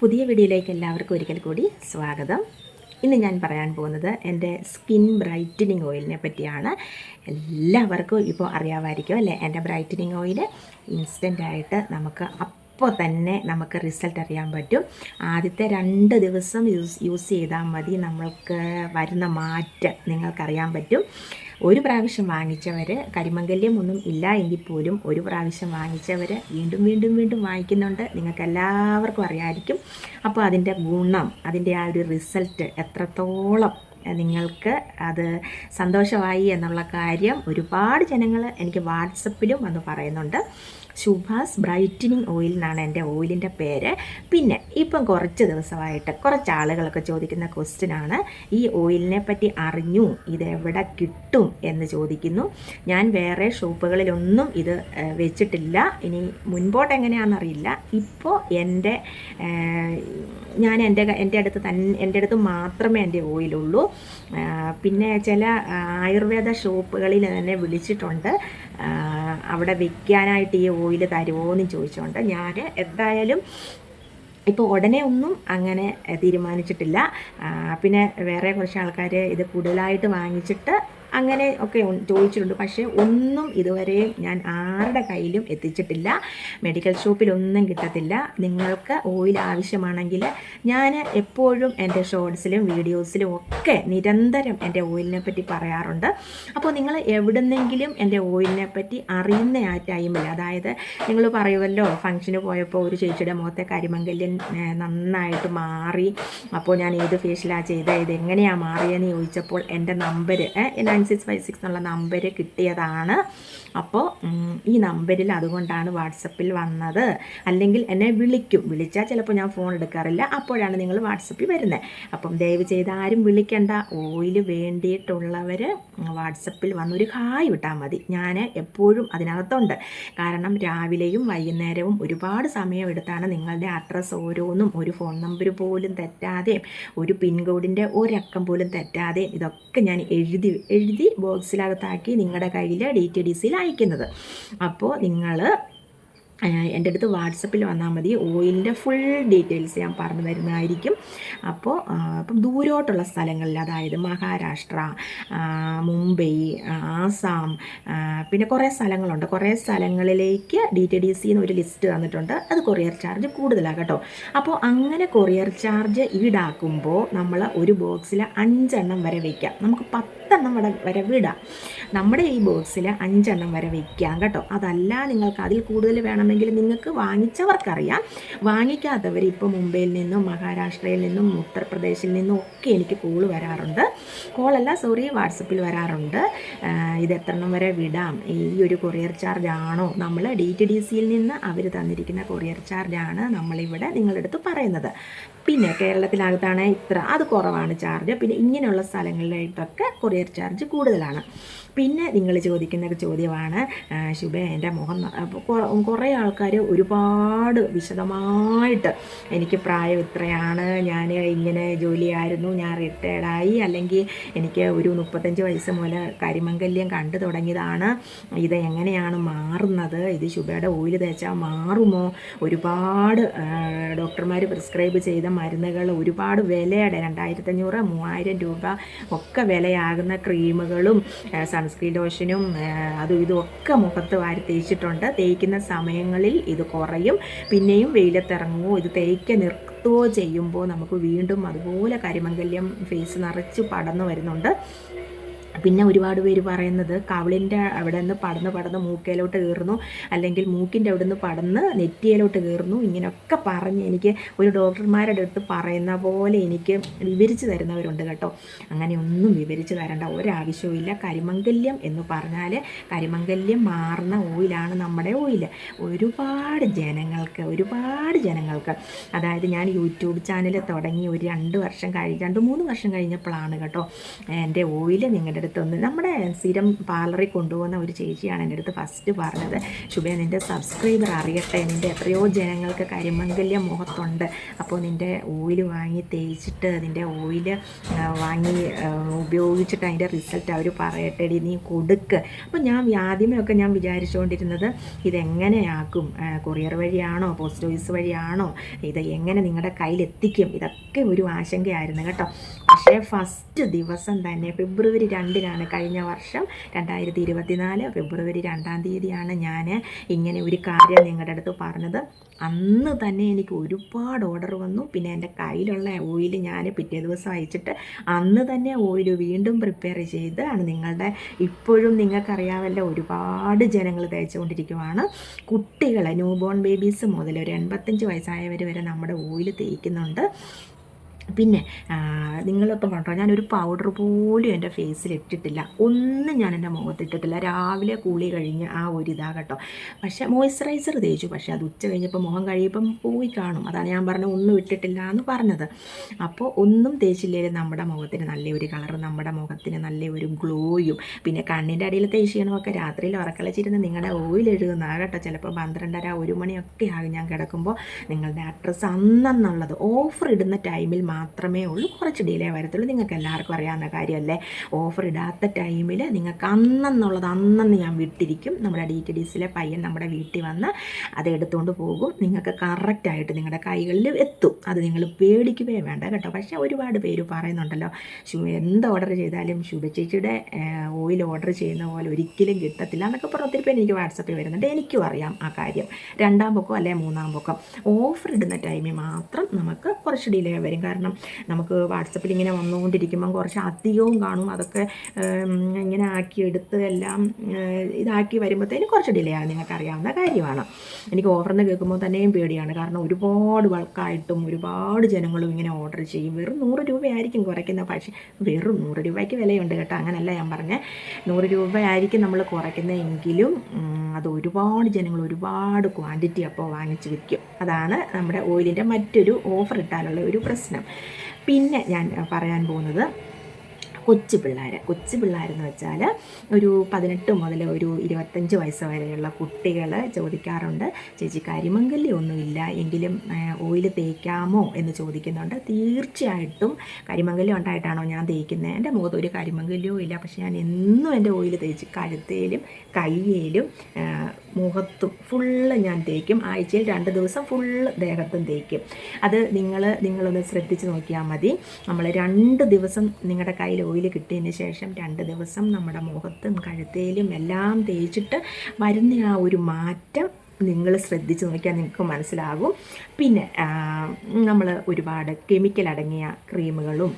പുതിയ വീഡിയോയിലേക്ക് എല്ലാവർക്കും ഒരിക്കൽ കൂടി സ്വാഗതം. ഇന്ന് ഞാൻ പറയാൻ പോകുന്നത് എന്റെ സ്കിൻ ബ്രൈറ്റനിങ് ഓയിലിനെ പറ്റിയാണ്. എല്ലാവർക്കും ഇപ്പോൾ അറിയാമായിരിക്കും അല്ലേ? എന്റെ ബ്രൈറ്റനിങ് ഓയിൽ ഇൻസ്റ്റന്റായിട്ട് നമുക്ക് അപ്പോൾ തന്നെ നമുക്ക് റിസൾട്ട് അറിയാൻ പറ്റും. ആദ്യത്തെ രണ്ട് ദിവസം യൂസ് യൂസ് ചെയ്താൽ മതി. നമ്മൾക്ക് വരുന്ന മാറ്റം നിങ്ങൾക്കറിയാൻ പറ്റും. ഒരു പ്രാവശ്യം വാങ്ങിച്ചവർ കരിമംഗല്യം ഒന്നും ഇല്ല എങ്കിൽ പോലും ഒരു പ്രാവശ്യം വാങ്ങിച്ചവർ വീണ്ടും വീണ്ടും വീണ്ടും വാങ്ങിക്കുന്നുണ്ട്. നിങ്ങൾക്ക് എല്ലാവർക്കും അറിയാമായിരിക്കും അപ്പോൾ അതിന്റെ ഗുണം അതിന്റെ ആ ഒരു റിസൾട്ട് എത്രത്തോളം നിങ്ങൾക്ക് അത് സന്തോഷമായി എന്നുള്ള കാര്യം ഒരുപാട് ജനങ്ങൾ എനിക്ക് വാട്സപ്പിലും വന്ന് പറയുന്നുണ്ട്. ശുഭാസ് ബ്രൈറ്റനിങ് ഓയിൽ എന്നാണ് എന്റെ ഓയിലിന്റെ പേര്. പിന്നെ ഇപ്പം കുറച്ച് ദിവസമായിട്ട് കുറച്ച് ആളുകളൊക്കെ ചോദിക്കുന്ന ക്വസ്റ്റ്യനാണ് ഈ ഓയിലിനെ പറ്റി അറിഞ്ഞു ഇതെവിടെ കിട്ടും എന്ന് ചോദിക്കുന്നു. ഞാൻ വേറെ ഷോപ്പുകളിലൊന്നും ഇത് വെച്ചിട്ടില്ല. ഇനി മുൻപോട്ട് എങ്ങനെയാണെന്നറിയില്ല ഇപ്പോൾ എന്റെ ഞാൻ എന്റെ എന്റെ അടുത്ത് തന്നെ എന്റെ അടുത്ത് മാത്രമേ എന്റെ ഓയിലുള്ളൂ. പിന്നെ ചില ആയുർവേദ ഷോപ്പുകളിൽ തന്നെ വിളിച്ചിട്ടുണ്ട്. അവിടെ വിൽക്കാനായിട്ട് ഈ ഓയിൽ തരുമോ എന്ന് ചോദിച്ചുകൊണ്ട് ഞാൻ എന്തായാലും ഇപ്പോൾ ഉടനെ ഒന്നും അങ്ങനെ തീരുമാനിച്ചിട്ടില്ല. പിന്നെ വേറെ കുറച്ച് ആൾക്കാർ ഇത് കൂടുതലായിട്ട് വാങ്ങിച്ചിട്ട് അങ്ങനെ ഒക്കെ ചോദിച്ചിട്ടുണ്ട്. പക്ഷേ ഒന്നും ഇതുവരെയും ഞാൻ ആരുടെ കയ്യിലും എത്തിച്ചിട്ടില്ല. മെഡിക്കൽ ഷോപ്പിലൊന്നും കിട്ടത്തില്ല. നിങ്ങൾക്ക് ഓയിൽ ആവശ്യമാണെങ്കിൽ ഞാൻ എപ്പോഴും എന്റെ ഷോർട്സിലും വീഡിയോസിലും ഒക്കെ നിരന്തരം എന്റെ ഓയിലിനെ പറ്റി പറയാറുണ്ട്. അപ്പോൾ നിങ്ങൾ എവിടുന്നെങ്കിലും എന്റെ ഓയിലിനെ പറ്റി അറിയുന്ന ആ ടൈമിൽ അതായത് നിങ്ങൾ പറയുമല്ലോ ഫംഗ്ഷന് പോയപ്പോൾ ഒരു ചേച്ചിയുടെ മുഖത്തെ കരിമംഗല്യം നന്നായിട്ട് മാറി. അപ്പോൾ ഞാൻ ഏത് ഫേഷ്യലാണ് ചെയ്തത് ഇതെങ്ങനെയാണ് മാറിയെന്ന് ചോദിച്ചപ്പോൾ എന്റെ number nine six five six എന്നുള്ള നമ്പർ കിട്ടിയതാണ്. അപ്പോൾ ഈ നമ്പറിൽ അതുകൊണ്ടാണ് വാട്സപ്പിൽ വന്നത്. അല്ലെങ്കിൽ എന്നെ വിളിക്കും. വിളിച്ചാൽ ചിലപ്പോൾ ഞാൻ ഫോൺ എടുക്കാറില്ല. അപ്പോഴാണ് നിങ്ങൾ വാട്സപ്പിൽ വരുന്നത് അപ്പം ദയവ് ചെയ്ത് ആരും വിളിക്കേണ്ട. ഓയിൽ വേണ്ടിയിട്ടുള്ളവർ വാട്സപ്പിൽ വന്നൊരു ഹായ് വിട്ടാൽ മതി. ഞാൻ എപ്പോഴും അതിനകത്തുണ്ട്. കാരണം രാവിലെയും വൈകുന്നേരവും ഒരുപാട് സമയമെടുത്താണ് നിങ്ങളുടെ അഡ്രസ്സ് ഓരോന്നും. ഒരു ഫോൺ നമ്പർ പോലും തെറ്റാതെയും ഒരു പിൻകോഡിന്റെ ഒരക്കം പോലും തെറ്റാതെയും ഇതൊക്കെ ഞാൻ എഴുതി എഴുതി ബോക്സിനകത്താക്കി നിങ്ങളുടെ കയ്യിൽ ഡി ടി ഡി സിയിൽ അയക്കുന്നത്. അപ്പോൾ നിങ്ങൾ എന്റെ അടുത്ത് വാട്സപ്പിൽ വന്നാൽ മതി. ഓയിലിന്റെ ഫുൾ ഡീറ്റെയിൽസ് ഞാൻ പറഞ്ഞു തരുന്നതായിരിക്കും. അപ്പോൾ ഇപ്പം ദൂരോട്ടുള്ള സ്ഥലങ്ങളിൽ അതായത് മഹാരാഷ്ട്ര മുംബൈ ആസാം പിന്നെ കുറേ സ്ഥലങ്ങളുണ്ട്. കുറേ സ്ഥലങ്ങളിലേക്ക് ഡി ടി ഡി സിന്ന് ഒരു ലിസ്റ്റ് തന്നിട്ടുണ്ട്. അത് കൊറിയർ ചാർജ് കൂടുതലാണ് കേട്ടോ. അപ്പോൾ അങ്ങനെ കൊറിയർ ചാർജ് ഈടാക്കുമ്പോൾ നമ്മൾ ഒരു ബോക്സിൽ അഞ്ചെണ്ണം വരെ വയ്ക്കാം. നമുക്ക് പത്തെണ്ണം വരെ വരെ വിടാം. നമ്മുടെ ഈ ബോക്സിൽ അഞ്ചെണ്ണം വരെ വയ്ക്കാം കേട്ടോ. അതല്ല നിങ്ങൾക്ക് അതിൽ കൂടുതൽ വേണമെങ്കിൽ നിങ്ങൾക്ക് വാങ്ങിച്ചവർക്കറിയാം. വാങ്ങിക്കാത്തവർ ഇപ്പോൾ മുംബൈയിൽ നിന്നും മഹാരാഷ്ട്രയിൽ നിന്നും ഉത്തർപ്രദേശിൽ നിന്നും ഒക്കെ എനിക്ക് കോൾ വരാറുണ്ട്. കോളല്ല സോറി വാട്സപ്പിൽ വരാറുണ്ട്. ഇത് എത്രണ്ണം വരെ വിടാം? ഈ ഒരു കൊറിയർ ചാർജ് ആണോ? നമ്മൾ ഡി ടി ഡി സിയിൽ നിന്ന് അവർ തന്നിരിക്കുന്ന കൊറിയർ ചാർജാണ് നമ്മളിവിടെ നിങ്ങളുടെ അടുത്ത് പറയുന്നത്. പിന്നെ കേരളത്തിനകത്താണ് ഇത്ര അത് കുറവാണ് ചാർജ് പിന്നെ ഇങ്ങനെയുള്ള സ്ഥലങ്ങളിലായിട്ടൊക്കെ കൊറിയർ ചാർജ് കൂടുതലാണ്. പിന്നെ നിങ്ങൾ ചോദിക്കുന്ന ഒരു ചോദ്യമാണ് ശുഭ എന്റെ മുഖം കുറേ ആൾക്കാർ ഒരുപാട് വിശദമായിട്ട് എനിക്ക് പ്രായം ഇത്രയാണ് ഞാൻ ഇങ്ങനെ ജോലിയായിരുന്നു ഞാൻ റിട്ടയർഡായി അല്ലെങ്കിൽ എനിക്ക് ഒരു മുപ്പത്തഞ്ച് വയസ്സ് മുതൽ കരിമംഗല്യം കണ്ടു തുടങ്ങിയതാണ്. ഇത് എങ്ങനെയാണ് മാറുന്നത്? ഇത് ശുഭയുടെ ഓയിൽ തേച്ചാൽ മാറുമോ? ഒരുപാട് ഡോക്ടർമാർ പ്രിസ്ക്രൈബ് ചെയ്ത മരുന്നുകൾ ഒരുപാട് വിലയുടെ രണ്ടായിരത്തഞ്ഞൂറ് മൂവായിരം രൂപ ഒക്കെ വിലയാകുന്ന ക്രീമുകളും സൺസ്ക്രീൻ ലോഷനും അതും ഇതും ഒക്കെ മുഖത്ത് വാരി തേച്ചിട്ടുണ്ട്. തേക്കുന്ന സമയങ്ങളിൽ ഇത് കുറയും. പിന്നെയും വെയിലത്തിറങ്ങുമോ ഇത് തേക്ക നിർത്തുകയോ ചെയ്യുമ്പോൾ നമുക്ക് വീണ്ടും അതുപോലെ കരിമംഗല്യം ഫേസ് നിറച്ച് പടന്നു വരുന്നുണ്ട്. പിന്നെ ഒരുപാട് പേര് പറയുന്നത് കവിളിന്റെ അവിടെ നിന്ന് പടന്ന് പടന്ന് മൂക്കയിലോട്ട് കയറുന്നു. അല്ലെങ്കിൽ മൂക്കിന്റെ അവിടെ നിന്ന് പടന്ന് നെറ്റിയിലോട്ട് കയറുന്നു. ഇങ്ങനെയൊക്കെ പറഞ്ഞ് എനിക്ക് ഒരു ഡോക്ടർമാരുടെ അടുത്ത് പറയുന്ന പോലെ എനിക്ക് വിവരിച്ച് തരുന്നവരുണ്ട് കേട്ടോ. അങ്ങനെയൊന്നും വിവരിച്ച് തരേണ്ട. ഒരാവശ്യവുമില്ല. കരിമംഗല്യം എന്ന് പറഞ്ഞാൽ കരിമംഗല്യം മാറുന്ന ഓയിലാണ് നമ്മുടെ ഓയിൽ. ഒരുപാട് ജനങ്ങൾക്ക് ഒരുപാട് ജനങ്ങൾക്ക്. അതായത് ഞാൻ യൂട്യൂബ് ചാനൽ തുടങ്ങി ഒരു രണ്ട് വർഷം കഴിഞ്ഞ് രണ്ട് മൂന്ന് വർഷം കഴിഞ്ഞപ്പോഴാണ് കേട്ടോ എന്റെ ഓയിൽ നിങ്ങളുടെ അടുത്ത് ഒന്ന് നമ്മുടെ സ്ഥിരം പാർലറിൽ കൊണ്ടുപോകുന്ന ഒരു ചേച്ചിയാണ് എന്റെ അടുത്ത് ഫസ്റ്റ് പറഞ്ഞത്. ശുഭ നിന്റെ സബ്സ്ക്രൈബർ അറിയട്ടെ. നിന്റെ എത്രയോ ജനങ്ങൾക്ക് കരിമംഗല്യ മുഖത്തുണ്ട്. അപ്പോൾ നിന്റെ ഓയിൽ വാങ്ങി തേച്ചിട്ട് നിന്റെ ഓയിൽ വാങ്ങി ഉപയോഗിച്ചിട്ട് അതിന്റെ റിസൾട്ട് അവർ പറയട്ടെ നീ കൊടുക്ക്. അപ്പോൾ ഞാൻ ആദ്യമേ ഞാൻ വിചാരിച്ചുകൊണ്ടിരുന്നത് ഇതെങ്ങനെയാക്കും? കൊറിയർ വഴിയാണോ? പോസ്റ്റ് ഓഫീസ് വഴിയാണോ? ഇത് എങ്ങനെ നിങ്ങളുടെ കയ്യിലെത്തിക്കും ഇതൊക്കെ ഒരു ആശങ്കയായിരുന്നു കേട്ടോ. പക്ഷേ ഫസ്റ്റ് ദിവസം തന്നെ ഫെബ്രുവരി രണ്ടിനാണ് കഴിഞ്ഞ വർഷം. രണ്ടായിരത്തി ഇരുപത്തിനാല് ഫെബ്രുവരി രണ്ടാം തീയതിയാണ് ഞാൻ ഇങ്ങനെ ഒരു കാര്യം നിങ്ങളുടെ അടുത്ത് പറഞ്ഞത്. അന്ന് തന്നെ എനിക്ക് ഒരുപാട് ഓർഡർ വന്നു. പിന്നെ എന്റെ കയ്യിലുള്ള ഓയിൽ ഞാൻ പിറ്റേ ദിവസം അയച്ചിട്ട് അന്ന് തന്നെ ഓയിൽ വീണ്ടും പ്രിപ്പയർ ചെയ്താണ് നിങ്ങളുടെ ഇപ്പോഴും നിങ്ങൾക്കറിയാമല്ലോ ഒരുപാട് ജനങ്ങൾ തേച്ചുകൊണ്ടിരിക്കുവാണ്. കുട്ടികളെ ന്യൂ ബോൺ ബേബീസ് മുതൽ ഒരു എൺപത്തഞ്ച് വയസ്സായവർ വരെ നമ്മുടെ ഓയിൽ തേക്കുന്നുണ്ട്. പിന്നെ നിങ്ങളിപ്പോൾ നിങ്ങളിപ്പം കണ്ടോ ഞാനൊരു പൗഡർ പോലും എന്റെ ഫേസിൽ ഇട്ടിട്ടില്ല. ഒന്നും ഞാൻ എന്റെ മുഖത്ത് ഇട്ടിട്ടില്ല. രാവിലെ കൂളി കഴിഞ്ഞ് ആ ഒരു ഇതാ കേട്ടോ. പക്ഷേ മോയ്സ്ചറൈസർ തേച്ചു. പക്ഷേ അത് ഉച്ച കഴിഞ്ഞപ്പോൾ മുഖം കഴിയുമ്പം പോയി കാണും. അതാണ് ഞാൻ പറഞ്ഞത് ഒന്നും ഇട്ടിട്ടില്ല എന്ന് പറഞ്ഞത്. അപ്പോൾ ഒന്നും തേച്ചില്ലെങ്കിൽ നമ്മുടെ മുഖത്തിന് നല്ലൊരു കളറും നമ്മുടെ മുഖത്തിന് നല്ലൊരു ഗ്ലോയും പിന്നെ കണ്ണിന്റെ അടിയിൽ തേച്ചിയണമൊക്കെ രാത്രിയിൽ ഉറക്കളച്ചിരുന്ന് നിങ്ങളുടെ ഓയിൽ എഴുതുന്ന കേട്ടോ ചിലപ്പോൾ പന്ത്രണ്ടര ഒരു മണിയൊക്കെ ആകും ഞാൻ കിടക്കുമ്പോൾ നിങ്ങളുടെ അഡ്രസ്സ് അന്നെന്നുള്ളത് ഓഫർ ഇടുന്ന ടൈമിൽ മാത്രമേ ഉള്ളൂ. കുറച്ച് ഡിലേ വരത്തുള്ളൂ. നിങ്ങൾക്ക് എല്ലാവർക്കും അറിയാവുന്ന കാര്യമല്ലേ? ഓഫർ ഇടാത്ത ടൈമിൽ നിങ്ങൾക്ക് അന്നെന്നുള്ളത് അന്നെന്ന് ഞാൻ വിട്ടിരിക്കും. നമ്മുടെ ഡി ടി ഡി സിയിലെ പയ്യൻ നമ്മുടെ വീട്ടിൽ വന്ന് അത് എടുത്തുകൊണ്ട് പോകും. നിങ്ങൾക്ക് കറക്റ്റായിട്ട് നിങ്ങളുടെ കൈകളിൽ എത്തും. അത് നിങ്ങൾ പേടിക്കുകയേ വേണ്ട കേട്ടോ. പക്ഷേ ഒരുപാട് പേര് പറയുന്നുണ്ടല്ലോ എന്ത് ഓർഡർ ചെയ്താലും ശുഭചേച്ചിയുടെ ഓയിൽ ഓർഡർ ചെയ്യുന്ന പോലെ ഒരിക്കലും കിട്ടത്തില്ല എന്നൊക്കെ പറഞ്ഞ് ഒത്തിരി പേര് എനിക്ക് വാട്സപ്പിൽ വരുന്നുണ്ട്. എനിക്കും അറിയാം ആ കാര്യം. രണ്ടാം പൊക്കം അല്ലെങ്കിൽ മൂന്നാം പൊക്കം? ഓഫർ ഇടുന്ന ടൈമിൽ മാത്രം നമുക്ക് കുറച്ച് ഡിലേ വരും. കാരണം നമുക്ക് വാട്സപ്പിൽ ഇങ്ങനെ വന്നുകൊണ്ടിരിക്കുമ്പം കുറച്ച് അധികവും കാണും. അതൊക്കെ ഇങ്ങനെ ആക്കി എടുത്ത് എല്ലാം ഇതാക്കി വരുമ്പോഴത്തേനും കുറച്ച് ഡിലേ ആണ്. നിങ്ങൾക്ക് അറിയാവുന്ന കാര്യമാണ്. എനിക്ക് ഓഫറിന് കേൾക്കുമ്പോൾ തന്നെയും പേടിയാണ്. കാരണം ഒരുപാട് ബൾക്കായിട്ടും ഒരുപാട് ജനങ്ങളും ഇങ്ങനെ ഓർഡർ ചെയ്യും. വെറും നൂറ് രൂപയായിരിക്കും കുറയ്ക്കുന്ന പക്ഷേ വെറും നൂറ് രൂപയ്ക്ക് വിലയുണ്ട് കേട്ടോ. അങ്ങനല്ല ഞാൻ പറഞ്ഞത് നൂറ് രൂപയായിരിക്കും നമ്മൾ കുറയ്ക്കുന്നതെങ്കിലും അത് ഒരുപാട് ജനങ്ങൾ ഒരുപാട് ക്വാണ്ടിറ്റി അപ്പോൾ വാങ്ങിച്ച് വിൽക്കും. അതാണ് നമ്മുടെ ഓയിലിന്റെ മറ്റൊരു ഓഫർ ഇട്ടാലുള്ള ഒരു പ്രശ്നം. പിന്നെ ഞാൻ പറയാൻ പോകുന്നത് കൊച്ചു പിള്ളേർ കൊച്ചു പിള്ളേരെന്ന് വെച്ചാൽ ഒരു പതിനെട്ട് മുതൽ ഒരു ഇരുപത്തഞ്ച് വയസ്സ് വരെയുള്ള കുട്ടികൾ ചോദിക്കാറുണ്ട്. ചേച്ചി കരിമംഗല്യം ഒന്നുമില്ല. എങ്കിലും ഓയിൽ തേക്കാമോ? എന്ന് ചോദിക്കുന്നുണ്ട്. തീർച്ചയായിട്ടും കരിമംഗല്യം ഉണ്ടായിട്ടാണോ ഞാൻ തേക്കുന്നത് എന്റെ മുഖത്ത് ഒരു കരിമംഗല്യവും ഇല്ല. പക്ഷേ ഞാൻ എന്നും എന്റെ ഓയിൽ തേച്ച് കഴുത്തേലും കയ്യിലും മുഖത്തും ഫുള്ള് ഞാൻ തേക്കും. ആഴ്ചയിൽ രണ്ട് ദിവസം ഫുള്ള് ദേഹത്തും തേക്കും. അത് നിങ്ങൾ നിങ്ങളൊന്ന് ശ്രദ്ധിച്ച് നോക്കിയാൽ മതി. നമ്മൾ രണ്ട് ദിവസം നിങ്ങളുടെ കയ്യിൽ ഓയിൽ കിട്ടിയതിന് ശേഷം രണ്ട് ദിവസം നമ്മുടെ മുഖത്തും കഴുത്തേലും എല്ലാം തേച്ചിട്ട് വരുന്ന ആ ഒരു മാറ്റം നിങ്ങൾ ശ്രദ്ധിച്ച് നോക്കിയാൽ നിങ്ങൾക്ക് മനസ്സിലാകും. പിന്നെ നമ്മൾ ഒരുപാട് കെമിക്കൽ അടങ്ങിയ ക്രീമുകളും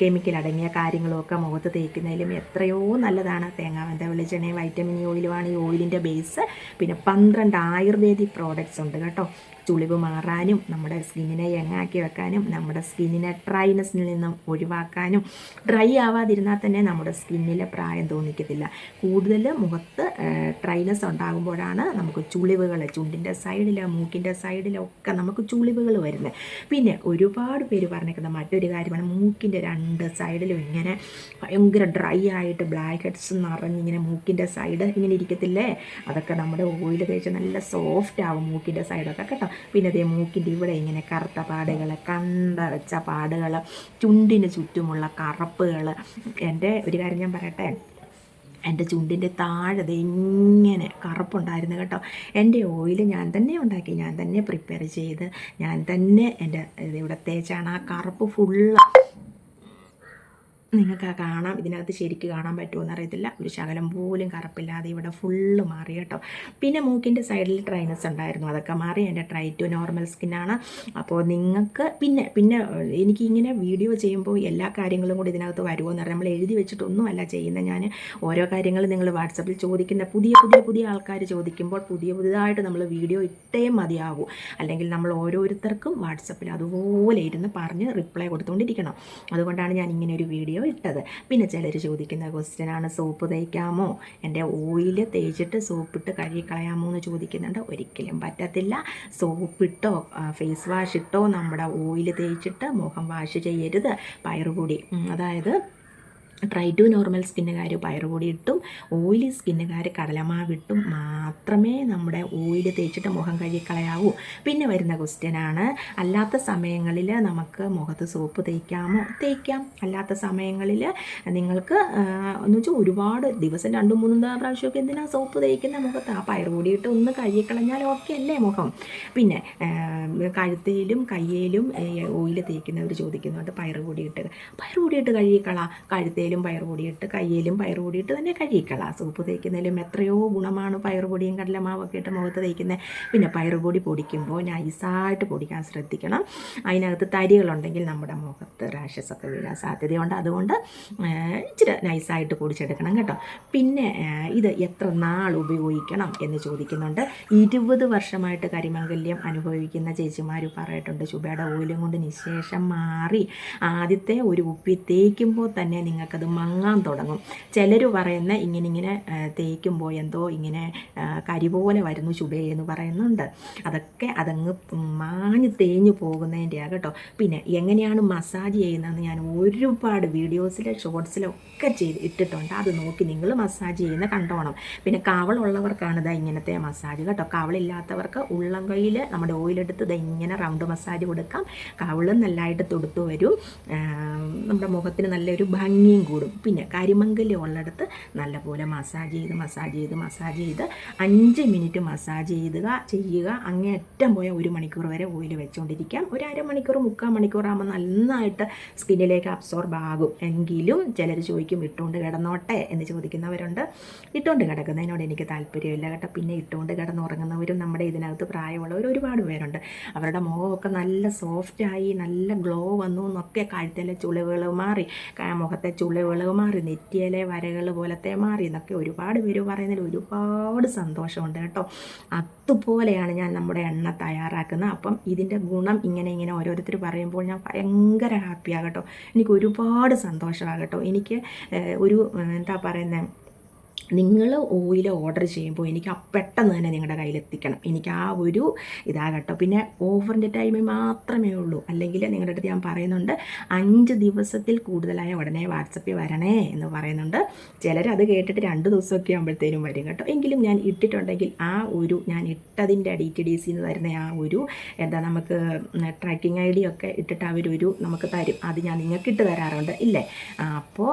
കെമിക്കൽ അടങ്ങിയ കാര്യങ്ങളും ഒക്കെ മുഖത്ത് തേക്കുന്നതിലും എത്രയോ നല്ലതാണ്. തേങ്ങാവെന്ത വെളിച്ചെണ്ണ വൈറ്റമിൻ ഓയിലുമാണ് ഈ ഓയിലിന്റെ ബേസ്. പിന്നെ പന്ത്രണ്ട് ആയുർവേദിക് പ്രോഡക്റ്റ്സ് ഉണ്ട് കേട്ടോ. ചുളിവ് മാറാനും നമ്മുടെ സ്കിന്നിനെ യങ്ങാക്കി വെക്കാനും നമ്മുടെ സ്കിന്നിനെ ഡ്രൈനെസ്സിൽ നിന്നും ഒഴിവാക്കാനും ഡ്രൈ ആവാതിരുന്നാൽ തന്നെ നമ്മുടെ സ്കിന്നിലെ പ്രായം തോന്നിക്കത്തില്ല. കൂടുതൽ മുഖത്ത് ഡ്രൈനെസ് ഉണ്ടാകുമ്പോഴാണ് നമുക്ക് ചുളിവുകൾ ചുണ്ടിന്റെ സൈഡിൽ മൂക്കിന്റെ സൈഡിലൊക്കെ നമുക്ക് ചുളിവുകൾ വരുന്നത്. പിന്നെ ഒരുപാട് പേര് പറഞ്ഞേക്കുന്ന മറ്റൊരു കാര്യമാണ് മൂക്കിന്റെ രണ്ട് സൈഡിലും ഇങ്ങനെ ഭയങ്കര ഡ്രൈ ആയിട്ട് ബ്ലാക്ക് ഹെഡ്സ് നിറഞ്ഞിങ്ങനെ മൂക്കിന്റെ സൈഡ് ഇങ്ങനെ ഇരിക്കത്തില്ലേ? അതൊക്കെ നമ്മുടെ ഓയിൽ തേച്ച് നല്ല സോഫ്റ്റ് ആവും മൂക്കിന്റെ സൈഡൊക്കെ കേട്ടോ. പിന്നെ അതേ മൂക്കിന്റെ ഇവിടെ ഇങ്ങനെ കറുത്ത പാടുകൾ കണ്ട വെച്ച പാടുകൾ ചുണ്ടിന് ചുറ്റുമുള്ള കറുപ്പുകൾ. എന്റെ ഒരു കാര്യം ഞാൻ പറയട്ടെ? എന്റെ ചുണ്ടിന്റെ താഴെ ഇങ്ങനെ കറുപ്പുണ്ടായിരുന്നു കേട്ടോ. എന്റെ ഓയിൽ ഞാൻ തന്നെ ഉണ്ടാക്കി ഞാൻ തന്നെ പ്രിപ്പയർ ചെയ്ത് ഞാൻ തന്നെ എന്റെ ഇവിടെ തേച്ചാണ്. ആ കറുപ്പ് ഫുള്ള് നിങ്ങൾക്ക് കാണാം ഇതിനകത്ത് ശരിക്ക് കാണാൻ പറ്റുമോ അറിയത്തില്ല ഒരു ശകലം പോലും കറുപ്പില്ലാതെ ഇവിടെ ഫുള്ള് മാറി കേട്ടോ. പിന്നെ മൂക്കിന്റെ സൈഡിൽ ഡ്രൈനസ് ഉണ്ടായിരുന്നു. അതൊക്കെ മാറി എന്റെ ട്രൈ ടു നോർമൽ സ്കിന്നാണ് അപ്പോൾ നിങ്ങൾക്ക് പിന്നെ പിന്നെ എനിക്കിങ്ങനെ വീഡിയോ ചെയ്യുമ്പോൾ എല്ലാ കാര്യങ്ങളും കൂടി ഇതിനകത്ത് വരുമോ എന്ന് നമ്മൾ എഴുതി വെച്ചിട്ടൊന്നുമല്ല ചെയ്യുന്നത്. ഞാൻ ഓരോ കാര്യങ്ങൾ നിങ്ങൾ വാട്സപ്പിൽ ചോദിക്കുന്ന പുതിയ പുതിയ പുതിയ ആൾക്കാർ ചോദിക്കുമ്പോൾ പുതിയ പുതിയതായിട്ട് നമ്മൾ വീഡിയോ ഇട്ടേ മതിയാകൂ അല്ലെങ്കിൽ നമ്മൾ ഓരോരുത്തർക്കും വാട്സപ്പിൽ അതുപോലെ ഇരുന്ന് പറഞ്ഞ് റിപ്ലൈ കൊടുത്തുകൊണ്ടിരിക്കണം അതുകൊണ്ടാണ് ഞാൻ ഇങ്ങനെ ഒരു വീഡിയോ ഇട്ടത് പിന്നെ ചിലർ ചോദിക്കുന്ന ക്വസ്റ്റ്യൻ ആണ് സോപ്പ് തേക്കാമോ? എന്റെ ഓയിൽ തേച്ചിട്ട് സോപ്പിട്ട് കഴുകിക്കളയാമോ? എന്ന് ചോദിക്കുന്നുണ്ട്. ഒരിക്കലും പറ്റത്തില്ല. സോപ്പിട്ടോ ഫേസ് വാഷ് ഇട്ടോ നമ്മുടെ ഓയിൽ തേച്ചിട്ട് മുഖം വാഷ് ചെയ്യരുത്. പയറുപൊടി അതായത് ട്രൈ ടു നോർമൽ സ്കിന്നുകാർ പയറുപൊടി ഇട്ടും ഓയിലി സ്കിന്നുകാർ കടലമാവിട്ടും മാത്രമേ നമ്മുടെ ഓയിൽ തേച്ചിട്ട് മുഖം കഴുകിക്കളയാവൂ. പിന്നെ വരുന്ന ക്വസ്റ്റ്യനാണ് അല്ലാത്ത സമയങ്ങളിൽ നമുക്ക് മുഖത്ത് സോപ്പ് തേക്കാമോ? തേക്കാം. അല്ലാത്ത സമയങ്ങളിൽ നിങ്ങൾക്ക് എന്ന് വെച്ചാൽ ഒരുപാട് ദിവസം രണ്ടും മൂന്നും പ്രാവശ്യമൊക്കെ എന്തിനാണ് സോപ്പ് തേക്കുന്ന മുഖത്ത്? ആ പയറുപൊടി ഇട്ട് ഒന്ന് കഴുകിക്കളഞ്ഞാൽ ഓക്കെ അല്ലേ മുഖം? പിന്നെ കഴുത്തിലും കയ്യിലും ഓയിൽ തേക്കുന്നവർ ചോദിക്കുന്നുണ്ട് പയറുപൊടി ഇട്ട് പയറുപൊടി ഇട്ട് കഴുകിക്കള. കഴുത്തേലും പയറുപൊടി ഇട്ട് കയ്യിലും പയറുപൊടിയിട്ട് തന്നെ ആ സോപ്പ് തേക്കുന്നതിലും എത്രയോ ഗുണമാണ് പയറുപൊടിയും കടലമാവൊക്കെ ഇട്ട് മുഖത്ത് തേക്കുന്നത്. പിന്നെ പയറുപൊടി പൊടിക്കുമ്പോൾ നൈസായിട്ട് പൊടിക്കാൻ ശ്രദ്ധിക്കണം. അതിനകത്ത് തരികളുണ്ടെങ്കിൽ നമ്മുടെ മുഖത്ത് റാഷസ് ഒക്കെ വീഴാൻ സാധ്യതയുണ്ട്. അതുകൊണ്ട് ഇച്ചിരി നൈസായിട്ട് പൊടിച്ചെടുക്കണം കേട്ടോ. പിന്നെ ഇത് എത്ര നാൾ ഉപയോഗിക്കണം എന്ന് ചോദിക്കുന്നുണ്ട്. ഇരുപത് വർഷമായിട്ട് കരിമംഗല്യം അനുഭവിക്കുന്ന ചേച്ചിമാർ പറയിട്ടുണ്ട് ശുഭയുടെ ഓയിലും കൊണ്ട് നിശേഷം മാറി. ആദ്യത്തെ ഒരു ഉപ്പി തേക്കുമ്പോൾ തന്നെ നിങ്ങൾക്കത് മങ്ങാൻ തുടങ്ങും. ചിലർ പറയുന്ന ഇങ്ങനെ ഇങ്ങനെ തേക്കുമ്പോൾ എന്തോ ഇങ്ങനെ കരി പോലെ വരുന്നു ചുബേ എന്ന് പറയുന്നുണ്ട്. അതൊക്കെ അതങ്ങ് മാഞ്ഞ് തേഞ്ഞു പോകുന്നതിന്റെയാണ് കേട്ടോ. പിന്നെ എങ്ങനെയാണ് മസാജ് ചെയ്യുന്നതെന്ന് ഞാൻ ഒരുപാട് വീഡിയോസിലെ ഷോർട്സിലും ഒക്കെ ചെയ്ത് ഇട്ടിട്ടുണ്ട്. അത് നോക്കി നിങ്ങൾ മസാജ് ചെയ്യുന്ന കണ്ടോണം. പിന്നെ കവളുള്ളവർക്കാണ് ഇതാ ഇങ്ങനത്തെ മസാജ് കേട്ടോ. കവളില്ലാത്തവർക്ക് ഉള്ളം കയ്യിൽ നമ്മുടെ ഓയിലെടുത്ത് ഇത് ഇങ്ങനെ റൗണ്ട് മസാജ് കൊടുക്കാം. കവളും നല്ലതായിട്ട് തൊടുത്തു വരും. നമ്മുടെ മുഖത്തിന് നല്ലൊരു ഭംഗിയും കൂടും. പിന്നെ കരിമങ്കൽ ഉള്ളിടത്ത് നല്ലപോലെ മസാജ് ചെയ്ത് മസാജ് ചെയ്ത് മസാജ് ചെയ്ത് അഞ്ച് മിനിറ്റ് മസാജ് ചെയ്യുക ചെയ്യുക. അങ്ങേയറ്റം പോയ ഒരു മണിക്കൂർ വരെ ഓയിൽ വെച്ചുകൊണ്ടിരിക്കാം ഒരു അരമണിക്കൂർ മുക്കാൽ മണിക്കൂർ ആകുമ്പോൾ നന്നായിട്ട് സ്കിന്നിലേക്ക് അബ്സോർബ് ആകും. എങ്കിലും ചിലർ ചോദിക്കും ഇട്ടുകൊണ്ട് കിടന്നോട്ടെ? എന്ന് ചോദിക്കുന്നവരുണ്ട്. ഇട്ടുകൊണ്ട് കിടക്കുന്നതിനോട് എനിക്ക് താല്പര്യമില്ല കേട്ടോ. പിന്നെ ഇട്ടുകൊണ്ട് കിടന്നുറങ്ങുന്നവരും നമ്മുടെ ഇതിനകത്ത് പ്രായമുള്ളവർ ഒരുപാട് പേരുണ്ട്. അവരുടെ മുഖമൊക്കെ നല്ല സോഫ്റ്റായി നല്ല ഗ്ലോ വന്നു എന്നൊക്കെ കഴുത്തിലെ ചുളിവുകൾ മാറി മുഖത്തെ മുഖത്തെ ചുളിവുകൾ മാറി നെറ്റിയിലെ വരകൾ പോലത്തെ മാറി എന്നൊക്കെ ഒരുപാട് പേര് പറയുന്നതിൽ ഒരുപാട് സന്തോഷമുണ്ട് കേട്ടോ. അതുപോലെയാണ് ഞാൻ നമ്മുടെ എണ്ണ തയ്യാറാക്കുന്നത്. അപ്പം ഇതിന്റെ ഗുണം ഇങ്ങനെ ഇങ്ങനെ ഓരോരുത്തർ പറയുമ്പോൾ ഞാൻ ഭയങ്കര ഹാപ്പിയാകട്ടോ എനിക്ക് ഒരുപാട് സന്തോഷമാകട്ടോ എനിക്ക് ഒരു എന്താ പറയുന്നത് നിങ്ങൾ ഓയിൽ ഓർഡർ ചെയ്യുമ്പോൾ എനിക്ക് ആ പെട്ടെന്ന് തന്നെ നിങ്ങളുടെ കയ്യിലെത്തിക്കണം. എനിക്ക് ആ ഒരു ഇതാകട്ടോ. പിന്നെ ഓഫറിന്റെ ടൈമിൽ മാത്രമേ ഉള്ളൂ. അല്ലെങ്കിൽ നിങ്ങളുടെ അടുത്ത് ഞാൻ പറയുന്നുണ്ട് അഞ്ച് ദിവസത്തിൽ കൂടുതലായ ഉടനെ വാട്സപ്പിൽ വരണേ എന്ന് പറയുന്നുണ്ട്. ചിലർ അത് കേട്ടിട്ട് രണ്ട് ദിവസമൊക്കെ ആകുമ്പോഴത്തേനും വരും കേട്ടോ. എങ്കിലും ഞാൻ ഇട്ടിട്ടുണ്ടെങ്കിൽ ആ ഒരു ഞാൻ ഇട്ടതിന്റെ ഡി ടി ഡി സിന്ന് തരുന്ന ആ ഒരു എന്താ നമുക്ക് ട്രാക്കിംഗ് ഐ ഡി ഒക്കെ ഇട്ടിട്ട് അവരൊരു നമുക്ക് തരും. അത് ഞാൻ നിങ്ങൾക്ക് ഇട്ട് തരാറുണ്ട്. ഇല്ലേ? അപ്പോൾ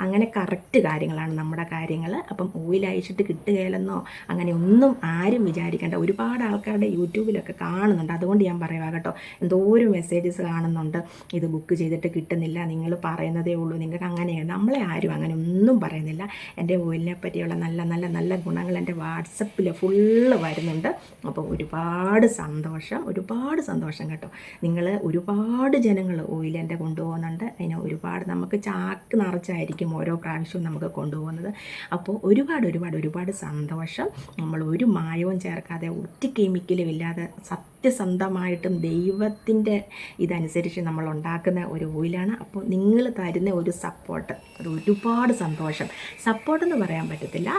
അങ്ങനെ കറക്റ്റ് കാര്യങ്ങളാണ് നമ്മുടെ കാര്യങ്ങൾ. അപ്പം ഓയിൽ അയച്ചിട്ട് കിട്ടുകയില്ലെന്നോ അങ്ങനെ ഒന്നും ആരും വിചാരിക്കേണ്ട. ഒരുപാട് ആൾക്കാരുടെ യൂട്യൂബിലൊക്കെ കാണുന്നുണ്ട്. അതുകൊണ്ട് ഞാൻ പറയുക കേട്ടോ എന്തോരം മെസ്സേജസ് കാണുന്നുണ്ട്. ഇത് ബുക്ക് ചെയ്തിട്ട് കിട്ടുന്നില്ല നിങ്ങൾ പറയുന്നതേ ഉള്ളൂ നിങ്ങൾക്ക് അങ്ങനെയാണ്. നമ്മളെ ആരും അങ്ങനെ ഒന്നും പറയുന്നില്ല. എന്റെ ഓയിലിനെ പറ്റിയുള്ള നല്ല നല്ല നല്ല ഗുണങ്ങൾ എന്റെ വാട്സപ്പിൽ ഫുള്ള് വരുന്നുണ്ട്. അപ്പോൾ ഒരുപാട് സന്തോഷം ഒരുപാട് സന്തോഷം കേട്ടോ. നിങ്ങൾ ഒരുപാട് ജനങ്ങൾ ഓയിൽ എന്റെ കൊണ്ടുപോകുന്നുണ്ട് അതിന് ഒരുപാട് നമുക്ക് ചാക്ക് നിറച്ചായിരിക്കും ഓരോ പ്രാവശ്യവും നമുക്ക് കൊണ്ടുപോകുന്നത് അപ്പോൾ ഒരുപാട് ഒരുപാട് ഒരുപാട് സന്തോഷം. നമ്മൾ ഒരു മായവും ചേർക്കാതെ ഒറ്റ കെമിക്കലും ഇല്ലാതെ സത്യസന്ധമായിട്ടും ദൈവത്തിന്റെ ഇതനുസരിച്ച് നമ്മൾ ഉണ്ടാക്കുന്ന ഒരു ഓയിലാണ് അപ്പോൾ നിങ്ങൾ തരുന്ന ഒരു സപ്പോർട്ട് അത് ഒരുപാട് സന്തോഷം. സപ്പോർട്ടെന്ന് പറയാൻ പറ്റത്തില്ല.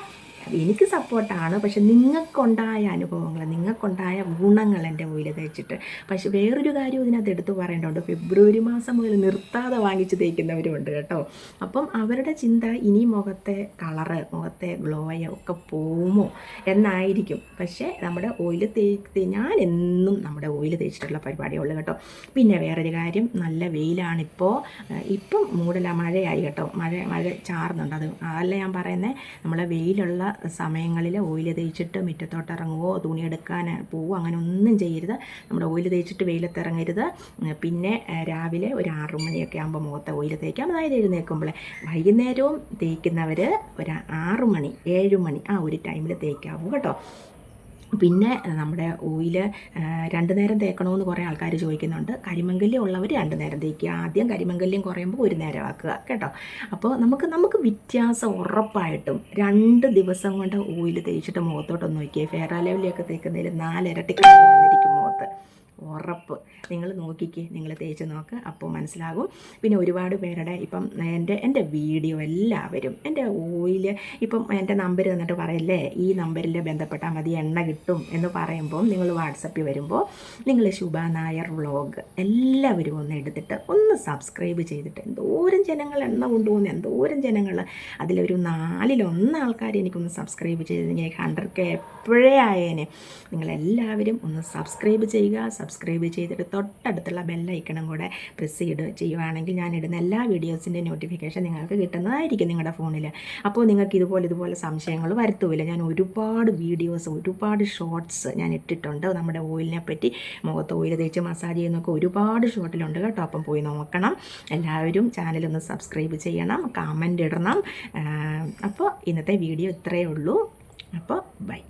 എനിക്ക് സപ്പോർട്ടാണ്. പക്ഷെ നിങ്ങൾക്കുണ്ടായ അനുഭവങ്ങൾ നിങ്ങൾക്കുണ്ടായ ഗുണങ്ങൾ എന്റെ ഓയിൽ തേച്ചിട്ട് പക്ഷെ വേറൊരു കാര്യം ഇതിനകത്ത് എടുത്തു പറയേണ്ടതുണ്ട്. ഫെബ്രുവരി മാസം മുതൽ നിർത്താതെ വാങ്ങിച്ച് തയ്ക്കുന്നവരുമുണ്ട് കേട്ടോ. അപ്പം അവരുടെ ചിന്ത ഇനി മുഖത്തെ കളറ് മുഖത്തെ ഗ്ലോയ ഒക്കെ പോകുമോ എന്നായിരിക്കും. പക്ഷേ നമ്മുടെ ഓയിൽ തേക്ക് ഞാൻ എന്നും നമ്മുടെ ഓയിൽ തേച്ചിട്ടുള്ള പരിപാടിയുള്ളൂ കേട്ടോ. പിന്നെ വേറൊരു കാര്യം നല്ല വെയിലാണിപ്പോൾ ഇപ്പം. മൂടല മഴയായി കേട്ടോ. മഴ മഴ ചാറുന്നുണ്ട്. അത് അതല്ല ഞാൻ പറയുന്നത് നമ്മളെ വെയിലുള്ള സമയങ്ങളിൽ ഓയിൽ തേച്ചിട്ട് മുറ്റത്തോട്ട് ഇറങ്ങുവോ തുണി എടുക്കാൻ പോവോ അങ്ങനെ ഒന്നും ചെയ്യരുത്. നമ്മുടെ ഓയിൽ തേച്ചിട്ട് വെയിലത്ത് ഇറങ്ങരുത്. പിന്നെ രാവിലെ ഒരു ആറു മണിയൊക്കെ ആകുമ്പോൾ മുഖത്ത് ഓയിൽ തേക്കാം. അതായത് എഴുന്നേൽക്കുമ്പോൾ വൈകുന്നേരവും തേക്കുന്നവർ ഒരു ആറു മണി ഏഴ് മണി ആ ഒരു ടൈമിൽ തേക്കാവൂ കേട്ടോ. പിന്നെ നമ്മുടെ ഓയിൽ രണ്ട് നേരം തേക്കണമെന്ന് കുറേ ആൾക്കാർ ചോദിക്കുന്നുണ്ട്. കരിമങ്കല്യം ഉള്ളവർ രണ്ട് നേരം തേക്കുക. ആദ്യം കരിമങ്കല്യം കുറയുമ്പോൾ ഒരു നേരം ആക്കുക കേട്ടോ. അപ്പോൾ നമുക്ക് നമുക്ക് വ്യത്യാസം ഉറപ്പായിട്ടും രണ്ട് ദിവസം കൊണ്ട് ഓയിൽ തേച്ചിട്ട് മുഖത്തോട്ടൊന്ന് നോക്കിയേ. ഫെയർ ലെവലിയൊക്കെ തേക്കുന്നതിൽ നാലിരട്ടി വന്നിരിക്കും മുഖത്ത്. ഉറപ്പ്. നിങ്ങൾ നോക്കിക്കേ നിങ്ങൾ തേച്ച് നോക്ക് അപ്പോൾ മനസ്സിലാകും. പിന്നെ ഒരുപാട് പേരുടെ ഇപ്പം എന്റെ എന്റെ വീഡിയോ എല്ലാവരും എന്റെ ഓയിൽ ഇപ്പം എന്റെ നമ്പർ തന്നിട്ട് പറയല്ലേ ഈ നമ്പറിൽ ബന്ധപ്പെട്ടാൽ മതി എണ്ണ കിട്ടും എന്ന് പറയുമ്പോൾ നിങ്ങൾ വാട്സപ്പിൽ വരുമ്പോൾ നിങ്ങൾ ശുഭ നായർ വ്ളോഗ് എല്ലാവരും ഒന്ന് എടുത്തിട്ട് ഒന്ന് സബ്സ്ക്രൈബ് ചെയ്തിട്ട് എന്തോരം ജനങ്ങൾ എണ്ണ കൊണ്ടുപോകുന്ന എന്തോരം ജനങ്ങൾ. അതിലൊരു നാലിലൊന്ന് ആൾക്കാർ എനിക്കൊന്ന് സബ്സ്ക്രൈബ് ചെയ്തെങ്കിൽ ഹൺഡ്രഡ് കെ എപ്പോഴേ ആയേനെ. നിങ്ങളെല്ലാവരും ഒന്ന് സബ്സ്ക്രൈബ് ചെയ്യുക സബ്സ്ക്രൈബ് ചെയ്തിട്ട് തൊട്ടടുത്തുള്ള ബെല്ലൈക്കണം കൂടെ പ്രസ് ചെയ്ത് ചെയ്യുവാണെങ്കിൽ ഞാൻ ഇടുന്ന എല്ലാ വീഡിയോസിന്റെ നോട്ടിഫിക്കേഷൻ നിങ്ങൾക്ക് കിട്ടുന്നതായിരിക്കും നിങ്ങളുടെ ഫോണിൽ അപ്പോൾ നിങ്ങൾക്ക് ഇതുപോലെ ഇതുപോലെ സംശയങ്ങൾ വരുത്തുമില്ല ഞാൻ ഒരുപാട് വീഡിയോസ് ഒരുപാട് ഷോർട്സ് ഞാൻ ഇട്ടിട്ടുണ്ട്. നമ്മുടെ ഓയിലിനെ പറ്റി മുഖത്ത് ഓയിൽ തേച്ച് മസാജ് ചെയ്യുന്നൊക്കെ ഒരുപാട് ഷോർട്ടിലുണ്ട് കേട്ടോ. അപ്പം പോയി നോക്കണം. എല്ലാവരും ചാനലൊന്ന് സബ്സ്ക്രൈബ് ചെയ്യണം കമന്റ് ഇടണം. അപ്പോൾ ഇന്നത്തെ വീഡിയോ ഇത്രയേ ഉള്ളൂ. അപ്പോൾ ബൈ